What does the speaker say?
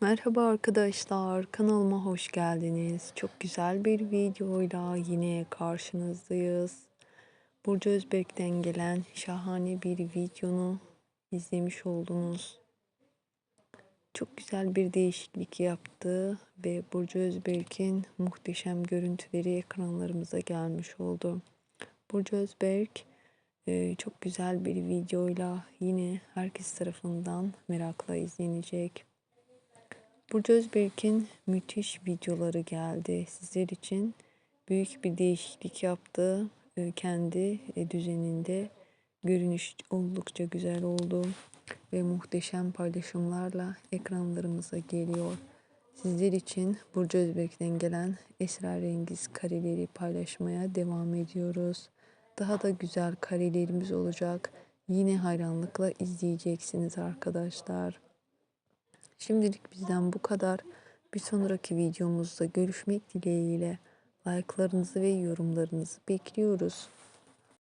Merhaba arkadaşlar, kanalıma hoş geldiniz. Çok güzel bir videoyla yine karşınızdayız. Burcu Özbek'ten gelen şahane bir videonu izlemiş oldunuz. Çok güzel bir değişiklik yaptı ve Burcu Özberk'in muhteşem görüntüleri ekranlarımıza gelmiş oldu. Burcu Özberk e, çok güzel bir videoyla yine herkes tarafından merakla izlenecek. Burcu Özberk'in müthiş videoları geldi. Sizler için büyük bir değişiklik yaptı. Ee, Kendi e, düzeninde görünüş oldukça güzel oldu ve muhteşem paylaşımlarla ekranlarımıza geliyor. Sizler için Burcu Özbek'ten gelen esrarengiz kareleri paylaşmaya devam ediyoruz. Daha da güzel karelerimiz olacak. Yine hayranlıkla izleyeceksiniz arkadaşlar. Şimdilik bizden bu kadar. Bir sonraki videomuzda görüşmek dileğiyle. Like'larınızı ve yorumlarınızı bekliyoruz.